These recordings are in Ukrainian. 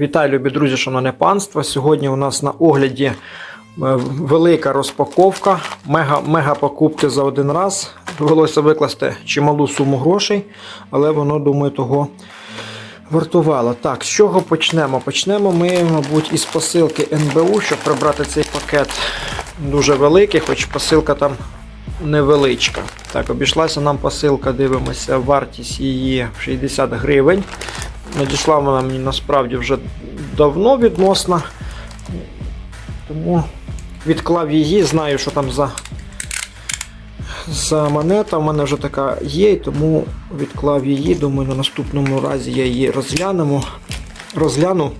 Вітаю, любі друзі, шановне панство. Сьогодні у нас на огляді е, велика розпаковка, мега, мега покупки за один раз. Довелося викласти чималу суму грошей, але воно, думаю, того вартувало. Так, з чого почнемо? Почнемо ми, мабуть, із посилки НБУ, щоб прибрати цей пакет дуже великий, хоч посилка там невеличка. Так, обійшлася нам посилка, дивимося, вартість її 60 гривень. Надійшла вона мені насправді вже давно відносно. Тому відклав її, знаю, що там за, за монета. У мене вже така є, тому відклав її. Думаю, на наступному разі я її розглянемо. Розгляну,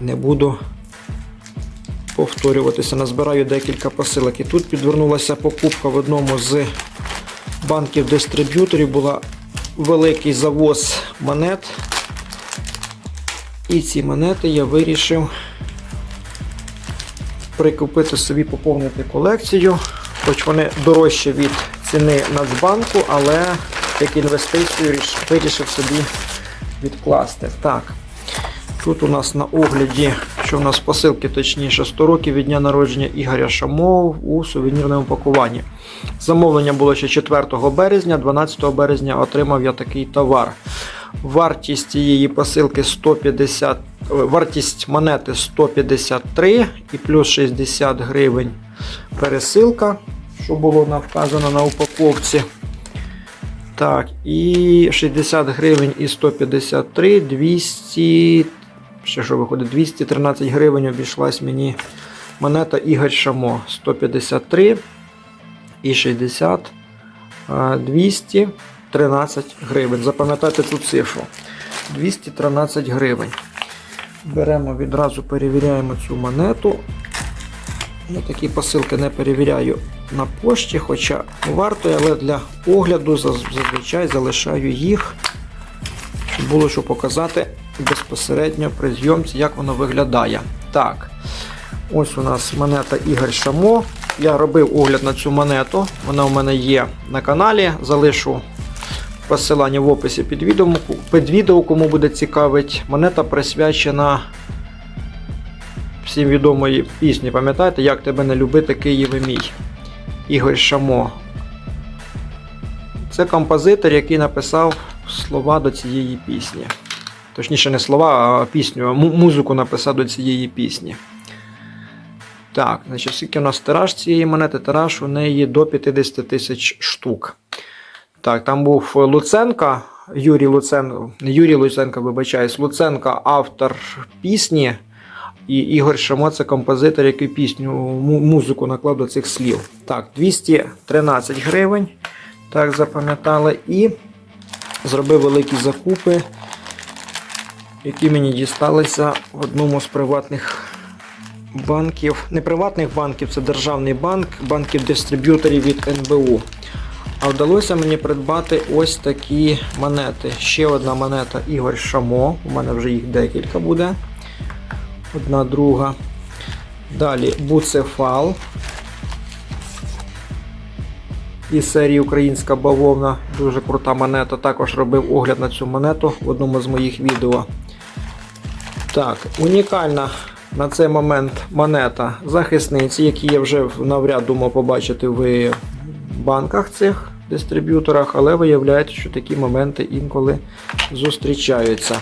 не буду повторюватися. Назбираю декілька посилок. І тут підвернулася покупка в одному з банків дистриб'юторів. Була великий завоз монет. І ці монети я вирішив прикупити собі, поповнити колекцію. Хоч вони дорожчі від ціни Нацбанку, але як інвестицію вирішив собі відкласти. Так. Тут у нас на огляді, що у нас посилки, точніше, 100 років від дня народження Ігоря Шамов у сувенірному пакуванні. Замовлення було ще 4 березня, 12 березня отримав я такий товар. Вартість цієї посилки 150, е, вартість монети 153 і плюс 60 гривень пересилка, що було вказано на упаковці. Так, і 60 гривень і 153, 200, ще що виходить, 213 гривень обійшлась мені монета Ігор Шамо 153 і 60, а, 213 гривень. Запам'ятайте цю цифру. 213 гривень. Беремо відразу, перевіряємо цю монету. Я такі посилки не перевіряю на пошті, хоча варто, але для огляду зазвичай залишаю їх, щоб було що показати безпосередньо при зйомці, як воно виглядає. Так, ось у нас монета Ігор Шамо. Я робив огляд на цю монету. Вона у мене є на каналі. Залишу посилання в описі під відео, під відео кому буде цікавить. Монета присвячена всім відомої пісні, пам'ятаєте, як тебе не любити, Києве мій. Ігор Шамо. Це композитор, який написав слова до цієї пісні. Точніше, не слова, а пісню, музику написав до цієї пісні. Так, значить, скільки у нас тираж цієї монети? Тираж у неї до 50 тисяч штук. Так, там був Луценка, Юрій Луценко, Юрій Луценко, вибачаюсь, Луценко, автор пісні. І Ігор Шамо це композитор, який пісню, музику наклав до цих слів. Так, 213 гривень. Так, запам'ятали. І зробив великі закупи, які мені дісталися в одному з приватних банків. Не приватних банків, це державний банк, банків дистриб'юторів від НБУ. А вдалося мені придбати ось такі монети. Ще одна монета Ігор Шамо. У мене вже їх декілька буде. Одна друга. Далі буцефал. Із серії Українська бавовна. Дуже крута монета. Також робив огляд на цю монету в одному з моїх відео. Так, унікальна на цей момент монета захисниці, які я вже навряд думав побачити в банках цих дистриб'юторах, але виявляється, що такі моменти інколи зустрічаються.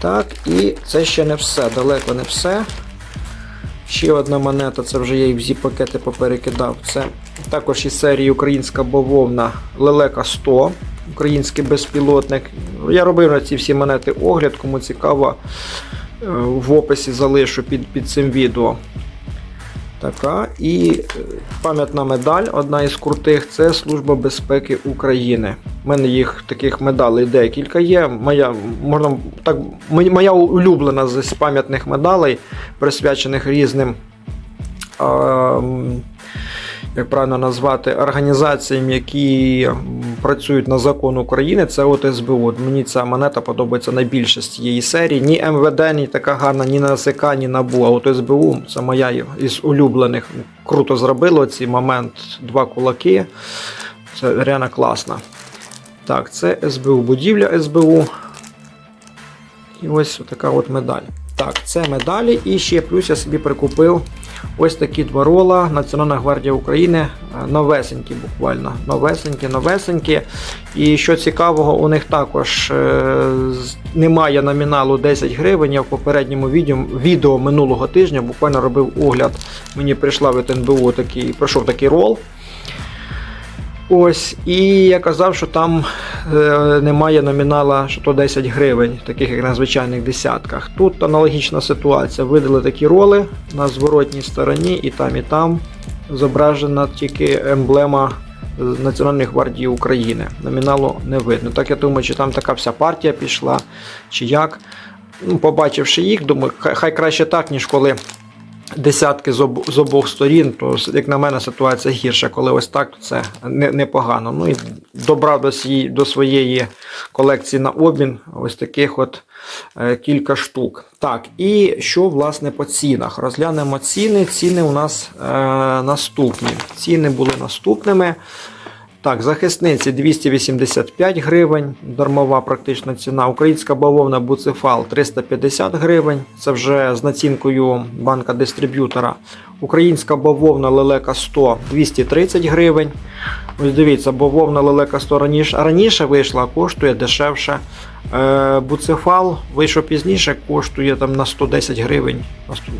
Так, і це ще не все, далеко не все. Ще одна монета, це вже я їх в зі пакети поперекидав. Це також із серії Українська бавовна Лелека 100, український безпілотник. Я робив на ці всі монети огляд, кому цікаво, е, в описі залишу під, під цим відео. Така. І е, пам'ятна медаль, одна із крутих, це Служба безпеки України. У мене їх таких медалей декілька є. Моя, можна, так, моя улюблена з пам'ятних медалей, присвячених різним. М, як правильно назвати, організаціям, які працюють на закон України, це от СБУ. От Мені ця монета подобається найбільше з цієї серії. Ні МВД, ні така гарна, ні НАЗК, ні НАБУ. А от СБУ це моя із улюблених. Круто зробило цей момент два кулаки. Це реально класно. Так, це СБУ, будівля СБУ. І ось така от медаль. Так, це медалі. І ще плюс я собі прикупив ось такі два рола Національна гвардія України. е, Новесенькі, буквально. Новесенькі, новесенькі. І що цікавого, у них також е, немає номіналу 10 гривень. Я в попередньому відео, відео минулого тижня буквально робив огляд. Мені прийшла від НБУ такий, пройшов такий рол. Ось, і я казав, що там е, немає номінала, що то 10 гривень, таких як на звичайних десятках. Тут аналогічна ситуація. Видали такі роли на зворотній стороні, і там, і там зображена тільки емблема Національної гвардії України. Номіналу не видно. Так я думаю, чи там така вся партія пішла, чи як. Ну, побачивши їх, думаю, хай, краще так, ніж коли десятки з, обох сторін, то, як на мене, ситуація гірша. Коли ось так, то це непогано. Ну і добрав до, свої, до своєї колекції на обмін ось таких от е, кілька штук. Так, і що власне по цінах? Розглянемо ціни. Ціни у нас е, наступні. Ціни були наступними. Так, захисниці 285 гривень, дармова практична ціна. Українська бавовна буцефал 350 гривень. Це вже з націнкою банка дистриб'ютора. Українська бавовна лелека 100 230 гривень. Ось дивіться, бавовна лелека 100 раніше, раніше вийшла, коштує дешевше. Е, буцефал вийшов пізніше, коштує там на 110 гривень,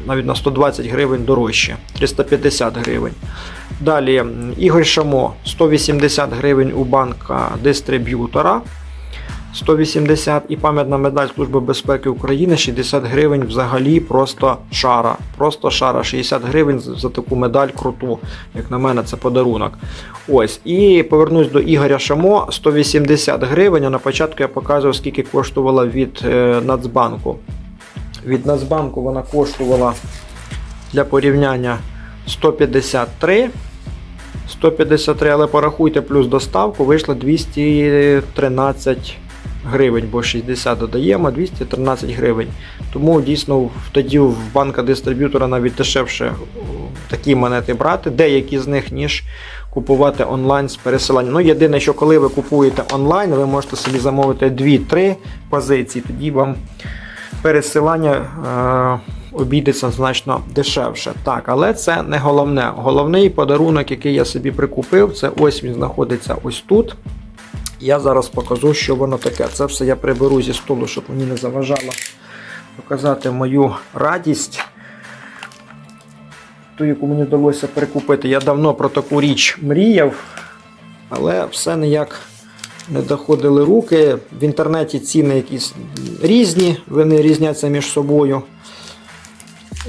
навіть на 120 гривень дорожче, 350 гривень. Далі Ігор Шамо 180 гривень у банка дистриб'ютора. 180 і пам'ятна медаль Служби безпеки України 60 гривень взагалі просто шара. Просто шара 60 гривень за таку медаль круту. Як на мене, це подарунок. Ось. І повернусь до Ігоря Шамо 180 гривень. А на початку я показував, скільки коштувала від е, Нацбанку. Від Нацбанку вона коштувала для порівняння 153. 153, але порахуйте плюс доставку, вийшло 213 гривень, бо 60 додаємо, 213 гривень. Тому дійсно тоді в банка дистриб'ютора навіть дешевше такі монети брати, деякі з них, ніж купувати онлайн з пересиланням. Ну, єдине, що коли ви купуєте онлайн, ви можете собі замовити 2-3 позиції, тоді вам пересилання е, обійдеться значно дешевше. Так, але це не головне. Головний подарунок, який я собі прикупив, це ось він знаходиться ось тут. Я зараз покажу, що воно таке. Це все я приберу зі столу, щоб мені не заважало показати мою радість. Ту, яку мені вдалося прикупити. Я давно про таку річ мріяв, але все ніяк не доходили руки. В інтернеті ціни якісь різні, вони різняться між собою.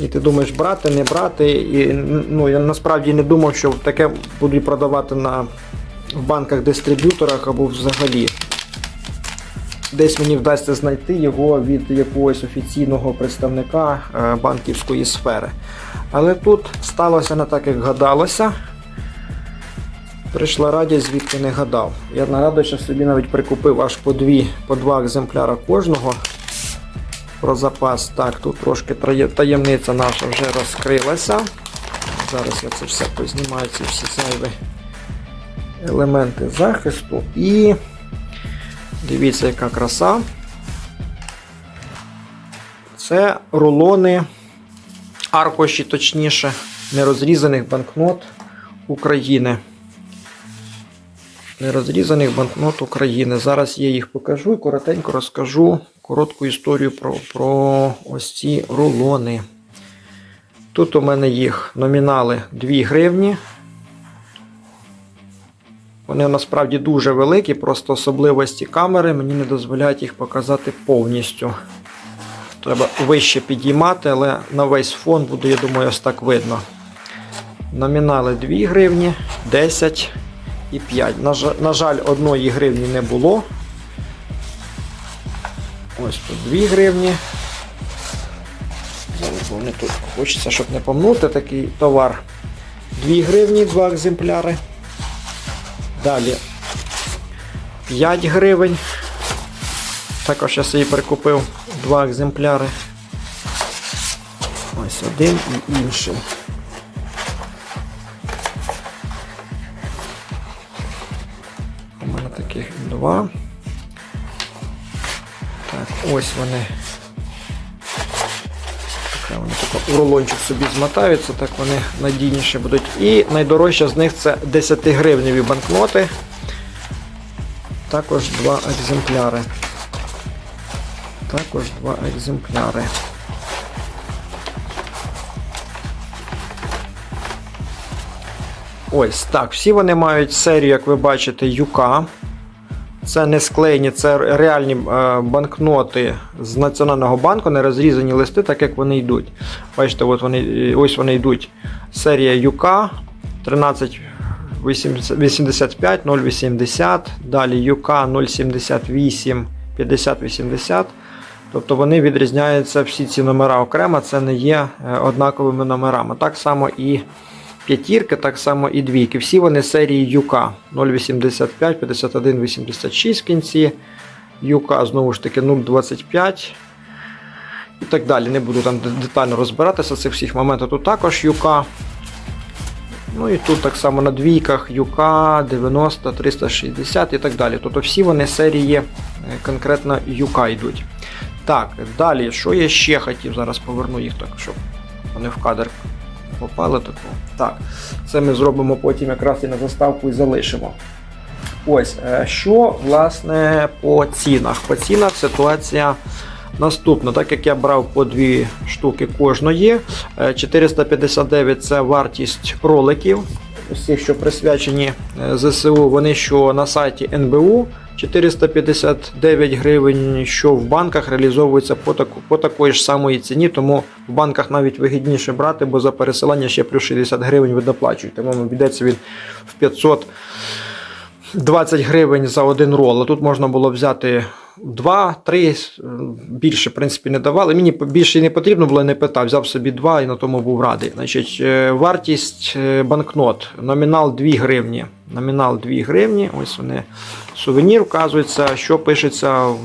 І ти думаєш, брати, не брати. І ну, я насправді не думав, що таке будуть продавати на, в банках-дистриб'юторах або взагалі. Десь мені вдасться знайти його від якогось офіційного представника е, банківської сфери. Але тут сталося не так, як гадалося. Прийшла радість, звідки не гадав. Я на радощах собі навіть прикупив аж по, дві, по два екземпляра кожного про запас. Так, тут трошки таємниця наша вже розкрилася. Зараз я це все познімаю, ці всі зайві елементи захисту. І дивіться, яка краса. Це рулони, аркуші, точніше, нерозрізаних банкнот України. Нерозрізаних банкнот України. Зараз я їх покажу і коротенько розкажу коротку історію про, про ось ці рулони. Тут у мене їх номінали 2 гривні. Вони насправді дуже великі, просто особливості камери мені не дозволяють їх показати повністю. Треба вище підіймати, але на весь фон буде, я думаю, ось так видно. Номінали 2 гривні, 10 і 5. На, жаль- на жаль, одної гривні не було. Ось тут 2 гривні. Зараз вони тут хочеться, щоб не помнути такий товар. 2 гривні, 2 екземпляри. Далі 5 гривень. Також я собі прикупив 2 екземпляри. Ось один і інший. У мене таких два. Так, ось вони. Хай вони тако у рулончик собі змотаються, так вони надійніше будуть. І найдорожча з них це 10 гривневі банкноти. Також два екземпляри. Також два екземпляри. Ось так. Всі вони мають серію, як ви бачите, юка. Це не склеєні, це реальні е, банкноти з Національного банку, не розрізані листи, так як вони йдуть. Бачите, от вони, е, ось вони йдуть. Серія ЮК 1385 080, далі ЮК 078 5080. Тобто вони відрізняються всі ці номера окремо, це не є е, однаковими номерами. Так само і п'ятірки, так само і двійки. Всі вони серії ЮК 085, 51, 86 в кінці. ЮК знову ж таки 025 і так далі. Не буду там детально розбиратися цих всіх моментів. Тут також ЮК. Ну і тут так само на двійках ЮК 90, 360 і так далі. Тобто всі вони серії е, конкретно ЮК йдуть. Так, далі, що я ще хотів? Зараз поверну їх так, щоб вони в кадр попали таку. Так, це ми зробимо потім якраз і на заставку і залишимо. Ось, е, що власне по цінах. По цінах ситуація наступна. Так як я брав по дві штуки кожної, е, 459 це вартість роликів. Всі, що присвячені е, ЗСУ, вони що на сайті НБУ 459 гривень, що в банках реалізовується по, таку, по такої ж самої ціні, тому в банках навіть вигідніше брати, бо за пересилання ще плюс 60 гривень ви доплачуєте. Тому обійдеться він в 520 гривень за один рол. А тут можна було взяти 2, 3, більше, в принципі, не давали. Мені більше не потрібно було, не питав. Взяв собі 2 і на тому був радий. Значить, е, вартість е, банкнот. Номінал 2 гривні. Номінал 2 гривні. Ось вони. Сувенір вказується, що пишеться в-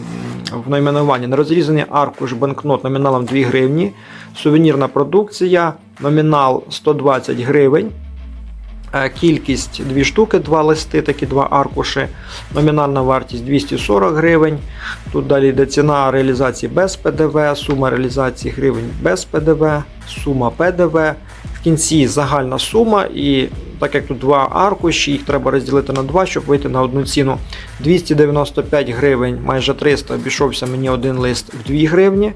найменуванні. Нерозрізаний аркуш банкнот номіналом 2 гривні. Сувенірна продукція. Номінал 120 гривень. Е, Кількість 2 штуки, 2 листи, такі 2 аркуші. Номінальна вартість 240 гривень. Тут далі йде ціна реалізації без ПДВ, сума реалізації гривень без ПДВ, сума ПДВ. В кінці загальна сума, і так як тут два аркуші, їх треба розділити на два, щоб вийти на одну ціну. 295 гривень, майже 300, обійшовся мені один лист в 2 гривні.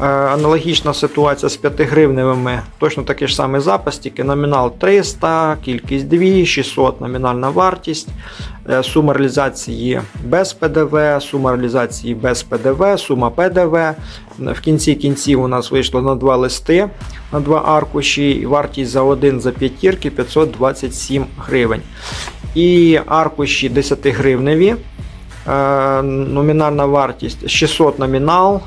Е, Аналогічна ситуація з 5 гривневими, точно такий ж самий запис, тільки номінал 300, кількість 2, 600 номінальна вартість, е, сума реалізації без ПДВ, сума реалізації без ПДВ, сума ПДВ. В кінці кінців у нас вийшло на 2 листи, на 2 аркуші, і вартість за один за п'ятірки 527 гривень. І аркуші 10 гривневі. Е, Номінальна вартість 600 номінал.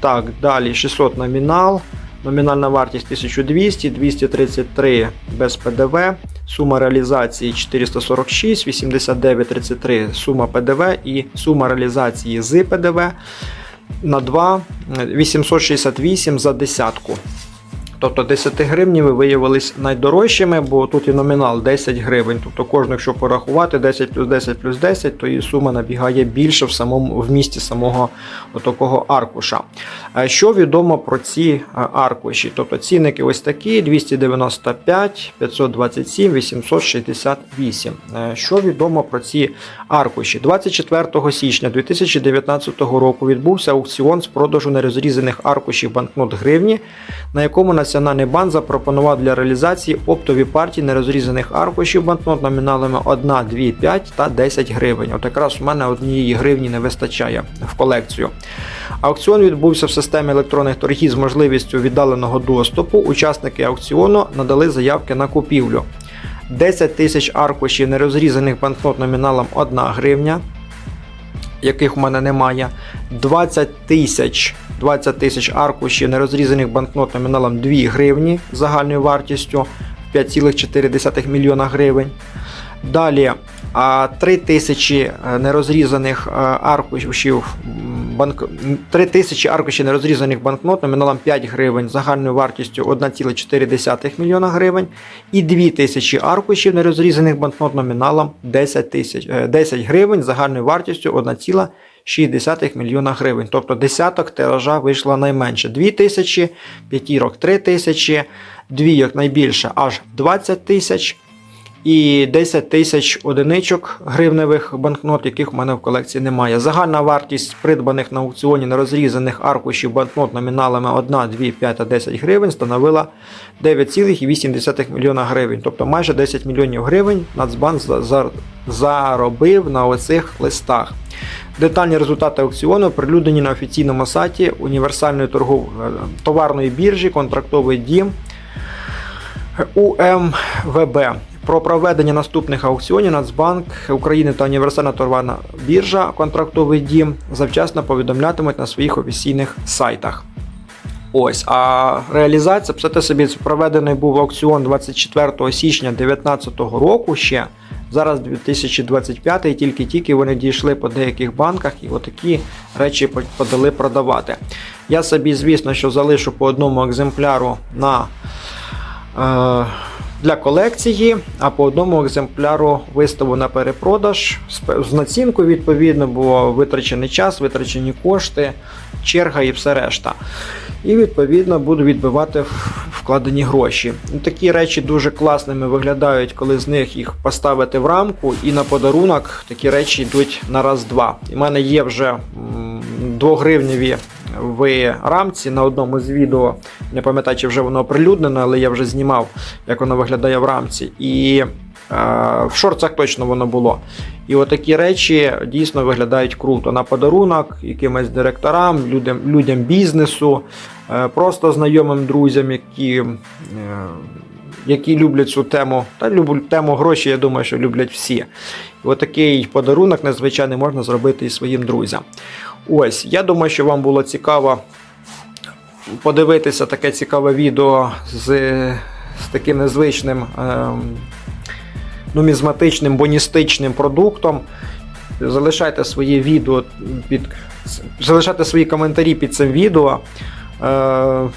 Так, далі 600 номінал. Номінальна вартість 1200, 233 без ПДВ. Сума реалізації 446, 89,33 сума ПДВ і сума реалізації з ПДВ на 2 868 за десятку. Тобто 10 гривнів виявились найдорожчими, бо тут і номінал 10 гривень. Тобто кожен, якщо порахувати 10 плюс 10 плюс 10, то і сума набігає більше в самому в місті самого отакого аркуша. Е, Що відомо про ці аркуші? Тобто цінники ось такі: 295, 527, 868. Е, Що відомо про ці аркуші? 24 січня 2019 року відбувся аукціон з продажу нерозрізаних аркушів банкнот гривні, на якому Національний банк запропонував для реалізації оптові партії нерозрізаних аркушів банкнот номіналами 1, 2, 5 та 10 гривень. От якраз у мене однієї гривні не вистачає в колекцію. Аукціон відбувся в системі електронних торгів з можливістю віддаленого доступу. Учасники аукціону надали заявки на купівлю. 10 тисяч аркушів нерозрізаних банкнот номіналом 1 гривня, яких у мене немає. 20 тисяч 20 тисяч аркушів нерозрізаних банкнот номіналом 2 гривні загальною вартістю 5,4 мільйона гривень. Далі 3 тисячі е, нерозрізаних е, аркушів банк... 3 тисячі аркушів нерозрізаних банкнот номіналом 5 гривень загальною вартістю 1,4 мільйона гривень і 2 тисячі аркушів нерозрізаних банкнот номіналом 10, тисяч, е, 10 гривень загальною вартістю 1,4 2,6 мільйона гривень. Тобто десяток тиража вийшло найменше 2 тисячі, п'ятірок 3 тисячі, двійок найбільше аж 20 тисяч і 10 тисяч одиничок гривневих банкнот, яких в мене в колекції немає. Загальна вартість придбаних на аукціоні нерозрізаних аркушів банкнот номіналами 1, 2, 5 та 10 гривень становила 9,8 мільйона гривень. Тобто майже 10 мільйонів гривень Нацбанк за- за- заробив на оцих листах. Детальні результати аукціону оприлюднені на офіційному сайті універсальної торгов... е, товарної біржі Контрактовий дім УМВБ. Про проведення наступних аукціонів Нацбанк України та Універсальна торговельна біржа Контрактовий дім завчасно повідомлятимуть на своїх офіційних сайтах. Ось, а реалізація, писати собі, проведений був аукціон 24 січня 2019 року ще. Зараз 2025 і тільки-тільки вони дійшли по деяких банках і отакі речі подали продавати. Я собі, звісно, що залишу по одному екземпляру на е, для колекції, а по одному екземпляру виставу на перепродаж з націнкою, відповідно, бо витрачений час, витрачені кошти, черга і все решта. І відповідно буду відбивати вкладені гроші. Ну, Такі речі дуже класними виглядають, коли з них їх поставити в рамку, і на подарунок такі речі йдуть на раз-два. У мене є вже м, двогривневі в рамці на одному з відео. Не пам'ятаю, чи вже воно оприлюднено, але я вже знімав, як воно виглядає в рамці. І в шорцах точно воно було. І отакі речі дійсно виглядають круто. На подарунок якимось директорам, людям, людям бізнесу, е, просто знайомим друзям, які, е, які люблять цю тему. Та тему гроші, я думаю, що люблять всі. І отакий подарунок незвичайний можна зробити і своїм друзям. Ось, я думаю, що вам було цікаво подивитися таке цікаве відео з, з таким незвичним ем, нумізматичним боністичним продуктом. Залишайте свої відео під залишайте свої коментарі під цим відео. Е,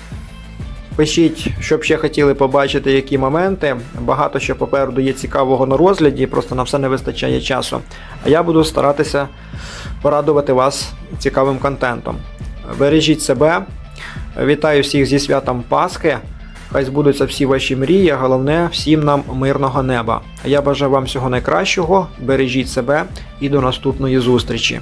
Пишіть, що б ще хотіли побачити, які моменти. Багато що попереду є цікавого на розгляді, просто на все не вистачає часу. А я буду старатися порадувати вас цікавим контентом. Бережіть себе. Вітаю всіх зі святом Пасхи. Хай збудуться всі ваші мрії, а головне всім нам мирного неба. Я бажаю вам всього найкращого, бережіть себе і до наступної зустрічі.